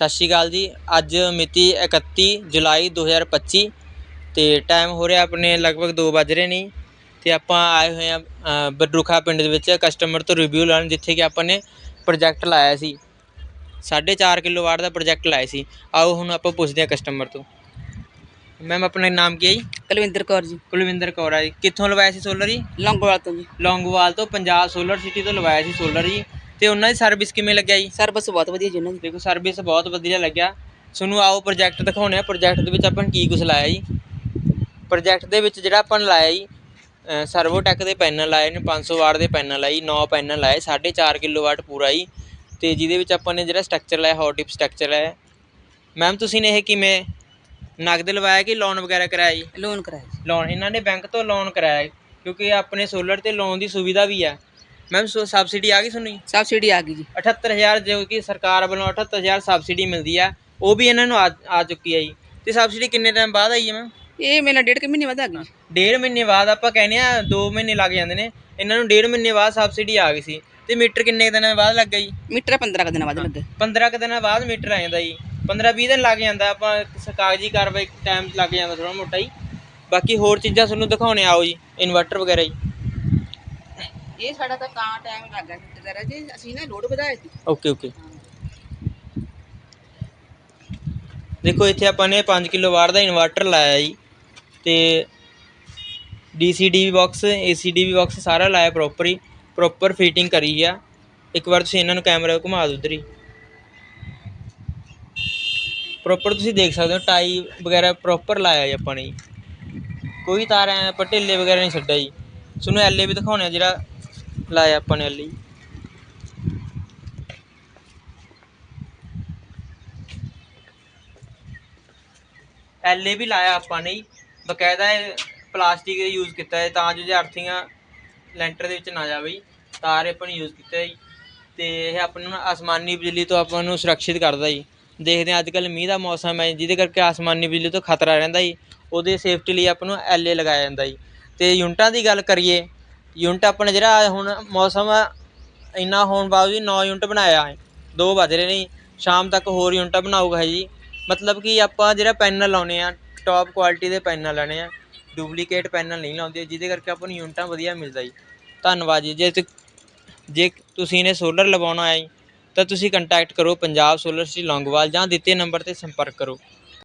ਸਤਿ ਸ਼੍ਰੀ ਅਕਾਲ ਜੀ। ਅੱਜ ਮਿਤੀ 31 ਜੁਲਾਈ 2025 ਤੇ ਟਾਈਮ ਹੋ ਰਿਹਾ ਆਪਣੇ ਲਗਭਗ 2 ਵੱਜ ਰਹੇ ਨੇ ਤੇ ਆਪਾਂ ਆਏ ਹੋਏ ਆ ਬਡਰੁਖਾ ਪਿੰਡ ਦੇ ਵਿੱਚ ਕਸਟਮਰ ਤੋਂ ਰਿਵਿਊ ਲੈਣ ਜਿੱਥੇ ਕਿ ਆਪਾਂ ਨੇ ਪ੍ਰੋਜੈਕਟ ਲਾਇਆ ਸੀ। 4.5 ਕਿਲੋਵਾਟ ਦਾ ਪ੍ਰੋਜੈਕਟ ਲਾਇਆ ਸੀ। ਆਓ ਹੁਣ ਆਪਾਂ ਪੁੱਛਦੇ ਹਾਂ ਕਸਟਮਰ ਤੋਂ। ਮੈਮ ਆਪਣਾ ਨਾਮ ਕੀ ਹੈ ਜੀ? ਕੁਲਵਿੰਦਰ ਕੌਰ ਜੀ। ਕੁਲਵਿੰਦਰ ਕੌਰ ਆ ਜੀ। ਕਿੱਥੋਂ ਲਵਾਇਆ ਸੀ ਸੋਲਰ ਜੀ? ਲੌਂਗੋਵਾਲ ਤੋਂ ਜੀ। ਲੌਂਗੋਵਾਲ ਤੋਂ ਪੰਜਾਬ ਸੋਲਰ ਸਿਟੀ ਤੋਂ ਲਵਾਇਆ ਸੀ ਸੋਲਰ ਜੀ। ਤੇ ਉਹਨਾਂ ਦੀ ਸਰਵਿਸ ਕਿਵੇਂ ਲੱਗਿਆ ਜੀ? ਸਰਵਿਸ ਬਹੁਤ ਵਧੀਆ ਜੀ ਉਹਨਾਂ ਦੀ। ਦੇਖੋ ਸਰਵਿਸ ਬਹੁਤ ਵਧੀਆ ਲੱਗਿਆ। ਤੁਹਾਨੂੰ ਆਓ ਪ੍ਰੋਜੈਕਟ ਦਿਖਾਉਣੇ ਆ ਪ੍ਰੋਜੈਕਟ ਦੇ ਵਿੱਚ ਆਪਾਂ ਨੇ ਕੀ ਕੁਝ ਲਾਇਆ ਜੀ? ਪ੍ਰੋਜੈਕਟ ਦੇ ਵਿੱਚ ਜਿਹੜਾ ਆਪਾਂ ਨੇ ਲਾਇਆ ਜੀ ਸਰਵੋਟੈਕ ਦੇ ਪੈਨਲ ਲਾਏ ਨੇ 500 ਵਾਟ ਦੇ ਪੈਨਲ ਲਾਏ 9 ਪੈਨਲ ਲਾਏ 4.5 ਕਿਲੋਵਾਟ ਪੂਰਾ ਜੀ। ਤੇ ਜਿਹਦੇ ਵਿੱਚ ਆਪਾਂ ਨੇ ਜਿਹੜਾ ਸਟਰਕਚਰ ਲਾਇਆ ਹੌਟ ਟਿਪ ਸਟਰਕਚਰ ਲਾਇਆ। ਮੈਮ ਤੁਸੀਂ ਨੇ ਇਹ ਕਿਵੇਂ ਨਗਦ ਲਵਾਇਆ ਕਿ ਲੋਨ ਵਗੈਰਾ ਕਰਾਇਆ ਜੀ? ਲੋਨ ਕਰਾਇਆ ਲੋਨ ਇਹਨਾਂ ਨੇ ਬੈਂਕ ਤੋਂ ਲੋਨ ਕਰਾਇਆ ਹੈ, ਕਿਉਂਕਿ ਆਪਣੇ ਸੋਲਰ ਤੇ ਲੋਨ ਦੀ ਸੁਵਿਧਾ ਵੀ ਹੈ ਮੈਮ ਸਬਸਿਡੀ ਆ ਗਈ ਤੁਹਾਨੂੰ ਜੀ? ਸਬਸਿਡੀ ਆ ਗਈ ਜੀ। 78000 ਜੋ ਕਿ ਸਰਕਾਰ ਵੱਲੋਂ 78000 ਸਬਸਿਡੀ ਮਿਲਦੀ ਆ ਉਹ ਵੀ ਇਹਨਾਂ ਨੂੰ ਆ ਆ ਚੁੱਕੀ ਹੈ ਜੀ। ਤੇ ਸਬਸਿਡੀ ਕਿੰਨੇ ਟਾਈਮ ਬਾਅਦ ਆਈ ਹੈ ਮੈਮ? ਇਹ ਮੇਰੇ ਡੇਢ ਕੁ ਮਹੀਨੇ ਬਾਅਦ ਆ ਗਈ ਜੀ। ਡੇਢ ਮਹੀਨੇ ਬਾਅਦ ਆਪਾਂ ਕਹਿੰਦੇ ਆ 2 ਮਹੀਨੇ ਲੱਗ ਜਾਂਦੇ ਨੇ। ਇਹਨਾਂ ਨੂੰ ਡੇਢ ਮਹੀਨੇ ਬਾਅਦ ਸਬਸਿਡੀ ਆ ਗਈ ਸੀ। ਤੇ ਮੀਟਰ ਕਿੰਨੇ ਦਿਨਾਂ ਬਾਅਦ ਲੱਗ ਜੀ? ਮੀਟਰ 15 ਕੁ ਦਿਨਾਂ ਬਾਅਦ ਲੱਗਾ। 15 ਕੁ ਦਿਨਾਂ ਬਾਅਦ ਮੀਟਰ ਆ ਜਾਂਦਾ ਜੀ। 15 20 ਦਿਨ ਲੱਗ ਜਾਂਦਾ ਆਪਾਂ ਸ- ਕਾਗਜ਼ੀ ਕਾਰਵਾਈ ਟਾਈਮ ਲੱਗ ਜਾਂਦਾ ਥੋੜਾ ਮੋਟਾ ਜੀ। ਬਾਕੀ ਹੋਰ ਚੀਜ਼ਾਂ ਤੁਹਾਨੂੰ ਦਿਖਾਉਣੇ ਆਓ ਜੀ ਇਨਵਰਟਰ ਵਗੈਰਾ ਜੀ। ਇਹ ਸਾਡਾ ਤਾਂ ਤਾਂ ਟਾਈਮ ਲੱਗਾ ਮੀਟਰ ਦਾ ਜੀ, ਅਸੀਂ ਨਾ ਲੋਡ ਵਧਾਇਆ ਸੀ। ਓਕੇ ਓਕੇ ਦੇਖੋ, ਇੱਥੇ ਆਪਾਂ ਨੇ 5 ਕਿਲੋ ਵਾਟ ਦਾ ਇਨਵਰਟਰ ਲਾਇਆ ਜੀ ਤੇ ਡੀਸੀਡੀ ਬਾਕਸ ਏਸੀਡੀ ਬਾਕਸ ਸਾਰਾ ਲਾਇਆ ਪ੍ਰੋਪਰ ਹੀ ਪ੍ਰੋਪਰ ਫਿਟਿੰਗ ਕਰੀ ਆ। ਇੱਕ ਵਾਰ ਤੁਸੀਂ ਇਹਨਾਂ ਨੂੰ ਕੈਮਰਾ ਘੁਮਾ ਦਿਓ ਉਧਰ ਹੀ। ਪ੍ਰੋਪਰ ਤੁਸੀਂ ਦੇਖ ਸਕਦੇ ਹੋ ਟਾਈ ਵਗੈਰਾ ਪ੍ਰੋਪਰ ਲਾਇਆ ਜੀ ਆਪਾਂ ਨੇ ਜੀ। ਕੋਈ ਤਾਰ ਐ ਪਟੇਲੇ ਵਗੈਰਾ ਨਹੀਂ ਛੱਡਿਆ ਜੀ। ਤੁਹਾਨੂੰ ਐਲਏ ਵੀ ਦਿਖਾਉਣੇ ਜਿਹੜਾ ਲਾਇਆ ਆਪਾਂ ਨੇ ਐਲਏ ਐਲਏ ਵੀ ਲਾਇਆ ਆਪਾਂ ਨੇ ਬਕਾਇਦਾ ਇਹ ਪਲਾਸਟਿਕ ਯੂਜ਼ ਕੀਤਾ ਹੈ, ਤਾਂ ਜੋ ਜੇ ਅਰਥੀਆਂ ਲੈਂਟਰ ਦੇ ਵਿੱਚ ਨਾ ਜਾਵੇ ਤਾਰ ਆਪਾਂ ਨੇ ਯੂਜ਼ ਕੀਤਾ ਜੀ। ਤੇ ਇਹ ਆਪਾਂ ਨੂੰ ਆਸਮਾਨੀ ਬਿਜਲੀ ਤੋਂ ਆਪਾਂ ਨੂੰ ਸੁਰੱਖਿਅਤ ਕਰਦਾ ਜੀ। ਦੇਖਦੇ ਹਾਂ ਅੱਜ ਕੱਲ੍ਹ ਮੀਂਹ ਦਾ ਮੌਸਮ ਹੈ, ਜਿਹਦੇ ਕਰਕੇ ਆਸਮਾਨੀ ਬਿਜਲੀ ਤੋਂ ਖਤਰਾ ਰਹਿੰਦਾ ਜੀ। ਉਹਦੇ ਸੇਫਟੀ ਲਈ ਆਪਾਂ ਨੂੰ ਐਲਏ ਲਗਾਇਆ ਜਾਂਦਾ ਜੀ। ਤੇ ਯੂਨਿਟਾਂ ਦੀ ਗੱਲ ਕਰੀਏ ਯੂਨਿਟ ਆਪਣਾ ਜਿਹੜਾ ਹੁਣ ਮੌਸਮ ਇੰਨਾ ਹੋਣ ਬਾਵਜੂਦ 9 ਯੂਨਿਟ ਬਣਾਇਆ ਹੈ। ਦੋ ਵੱਜ ਰਹੇ ਨੇ ਸ਼ਾਮ ਤੱਕ ਹੋਰ ਯੂਨਿਟਾਂ ਬਣਾਊਗਾ ਜੀ। ਮਤਲਬ ਕਿ ਆਪਾਂ ਜਿਹੜਾ ਪੈਨਲ ਲਾਉਨੇ ਆ ਟੌਪ ਕੁਆਲਿਟੀ ਦੇ ਪੈਨਲ ਲਾਣੇ ਆ ਡੁਪਲੀਕੇਟ ਪੈਨਲ ਨਹੀਂ ਲਾਉਂਦੇ ਜਿਹਦੇ ਕਰਕੇ ਆਪਾਂ ਨੂੰ ਯੂਨਿਟਾਂ ਵਧੀਆ ਮਿਲਦਾ ਜੀ। ਧੰਨਵਾਦ ਜੀ। ਜੇ ਜੇ ਤੁਸੀਂ ਨੇ ਸੋਲਰ ਲਵਾਉਣਾ ਹੈ ਜੀ, ਤਾਂ ਤੁਸੀਂ ਕੰਟੈਕਟ ਕਰੋ ਪੰਜਾਬ ਸੋਲਰ ਸਿਟੀ ਲੌਂਗਵਾਲ ਜਾਂ ਦਿੱਤੇ ਨੰਬਰ ਤੇ ਸੰਪਰਕ ਕਰੋ।